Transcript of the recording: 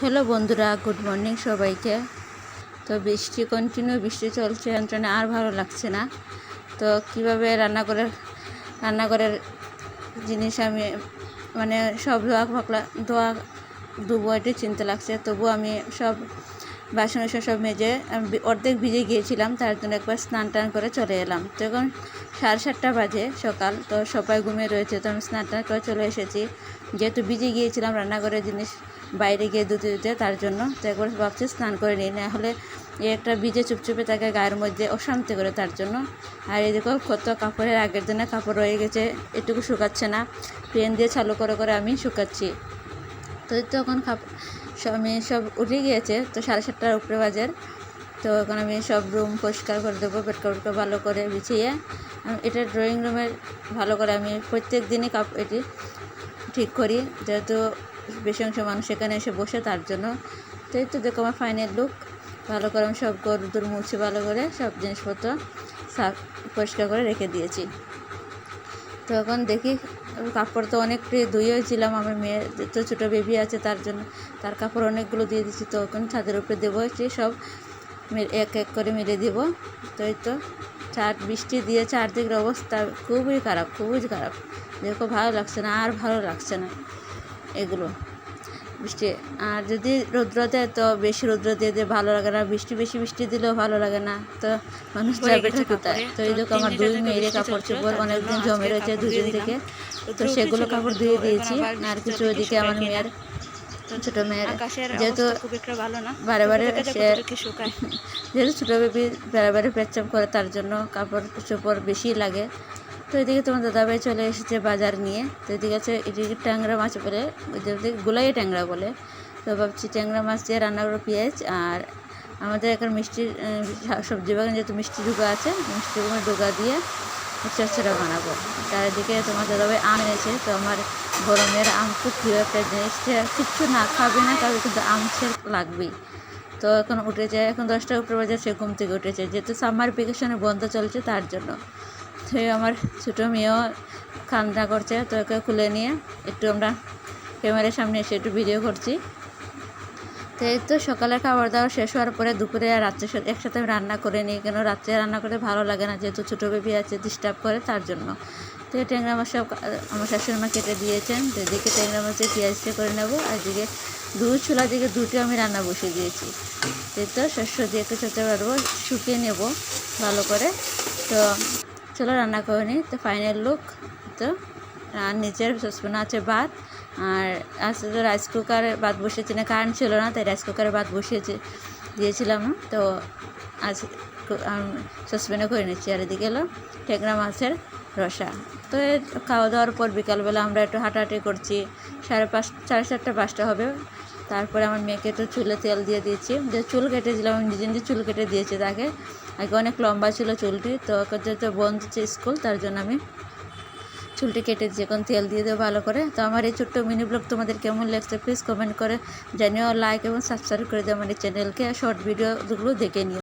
Hello বন্ধুরা, good morning সবাইকে। তো বৃষ্টি কন্টিনিউ বৃষ্টি চলছে, যন্ত্রণে আর ভালো লাগছে না। তো কীভাবে রান্না করে রান্নাঘরের জিনিস আমি মানে সব ধোয়া ফাকলা ধোয়া ধুবো এটি চিনতে লাগছে। তবু আমি সব বাসন এসে সব মেজে অর্ধেক ভিজে গিয়েছিলাম, তার জন্য একবার স্নান টান করে চলে এলাম। তো এখন সাড়ে সাতটা বাজে সকাল, তো সবাই ঘুমিয়ে রয়েছে, তো আমি স্নান টান করে চলে এসেছি। যেহেতু ভিজে গিয়েছিলাম, রান্নাঘরের জিনিস বাইরে গিয়ে ধুতে ধুতে তার জন্য তো একবার ভাবছি স্নান করে নিই। না হলে এই একটা ভিজে চুপচুপে থাকে গায়ের মধ্যে অশান্তি করে তার জন্য। আর এদিকেও কত কাপড়ের আগের দিনে কাপড় রয়ে গেছে, এটুকু শুকাচ্ছে না। পেন দিয়ে চালু করে করে আমি শুকাচ্ছি। তো তখন সব আমি সব উঠে গিয়েছে, তো সাড়ে সাতটার উপরে বাজার তো এখন আমি সব রুম পরিষ্কার করে দেবো, বেড কাপড়টা ভালো করে বিছিয়ে এটা ড্রয়িং রুমের ভালো করে আমি প্রত্যেক দিনই কাপ এটি ঠিক করি। যেহেতু বেশি অংশ মানুষ এখানে এসে বসে তার জন্য। তো এই তো দেখো আমার ফাইনাল লুক ভালো করে আমি সব গরুদুর মুছে ভালো করে সব জিনিসপত্র সাফ, পরিষ্কার করে রেখে দিয়েছি। তো এখন দেখি, কাপড় তো অনেক ধুয়েছিলাম আমার মেয়ের তো ছোটো বেবি আছে তার জন্য। তার কাপড় অনেকগুলো দিয়ে দিচ্ছি তো এখন ছাদের উপরে দেবো সে সব এক এক করে মেরে দিব। তো এই তো চার, বৃষ্টি দিয়ে চারদিকের অবস্থা খুবই খারাপ খুবই খারাপ। দেখো ভালো লাগছে না, আর ভালো লাগছে না। এগুলো। বৃষ্টি আর যদি রৌদ্র দেয় তো বেশি রৌদ্র দিয়ে দিয়ে ভালো লাগে না। বৃষ্টি বেশি বৃষ্টি দিলেও ভালো লাগে না। তো মানুষ যাবে কোথায়? তো এই দেখো আমার দুই মেয়ের কাপড় চোপড় অনেকদিন জমে রয়েছে দুদিন থেকে। তো সেগুলো কাপড় ধুয়ে দিয়েছি আর কিছু ওইদিকে আমার মেয়ের ছোটো মেয়ের। যেহেতু বারে বারে সে- যেহেতু ছোটো বেবি বারে বারে পেচ্ছাপ করে তার জন্য কাপড় চোপড় বেশি লাগে। তো এদিকে তোমার দাদাভাই চলে এসেছে বাজার নিয়ে। তো এদিকে আছে এদিকে ট্যাংরা মাছ বলে? গুলাই ট্যাংরা বলে। তো ভাবছি ট্যাংরা মাছ দিয়ে রান্না করব পেঁয়াজ আর আমাদের এখন মিষ্টির সবজি বাগান যেহেতু মিষ্টি ডুগা আছে, মিষ্টি ডুগা ডুগা দিয়ে চচ্চড়া বানাবো। তার এদিকে তোমার দাদাভাই আম এনেছে, তো আমার গরমের আম খুব প্রিয় একটা জিনিস কিচ্ছু না খাবে না খাবে কিন্তু আম সে লাগবেই। তো এখন উঠেছে, এখন দশটার উপরে বাজে, সে ঘুম থেকে উঠেছে। যেহেতু সামার ভ্যাকেশনে বন্ধ চলছে তার জন্য। তো আমার ছোটো মেয়েও কান্না করছে, তো ওকে খুলে নিয়ে একটু আমরা ক্যামেরার সামনে এসে একটু ভিডিও করছি। তো এই তো সকালে খাবার দাবার শেষ হওয়ার পরে দুপুরে আর রাত্রে একসাথে আমি রান্না করে নিই, কেন রাত্রে রান্না করতে ভালো লাগে না, যেহেতু ছোটো বেবি আছে ডিস্টার্ব করে তার জন্য। তো এই ট্যাংরা মাছ সব আমার শাশুড়ি মা কেটে দিয়েছেন, তো এদিকে ট্যাংরা মাছের পেঁয়াজটা করে নেব, আর এদিকে দুধ ছোলা দিকে দুটো আমি রান্না বসিয়ে দিয়েছি। তো শস্য দিয়ে একটু খেতে পারব, শুকিয়ে নেব ভালো করে। তো চলো রান্না করে নিই। তো ফাইনাল লুক তো আর নিচের সসপ্যান আছে ভাত। আর আজকে তো রাইস কুকারে ভাত বসিয়েছি না কারেন্ট ছিল না, তাই রাইস কুকারে ভাত বসিয়েছি, দিয়েছিলাম। তো আজ সসপ্যানে করে নিচ্ছি। আর এদিকে এলো টেকরা মাছের রসা। তো খাওয়া দাওয়ার পর বিকালবেলা আমরা একটু হাঁটাহাঁটি করছি। সাড়ে পাঁচ, সাড়ে চারটা পাঁচটা হবে। তারপরে আমার মেয়েকে একটু চুলে তেল দিয়ে দিয়েছি। যে চুল কেটেছিলাম, আমি নিজে নিজে চুল কেটে দিয়েছি তাকে। আগে অনেক লম্বা ছিল চুলটি, তো যেহেতু বন্ধ স্কুল, তার জন্য আমি চুলটি কেটে দিয়েছি। এখন তেল দিয়ে দেবো ভালো করে। তো আমার এই ছোট্ট মিনি ব্লগ তোমাদের কেমন লাগছে প্লিজ কমেন্ট করে জানিও লাইক এবং সাবস্ক্রাইব করে দিও আমার এই চ্যানেলকে শর্ট ভিডিওগুলো দেখে নিও।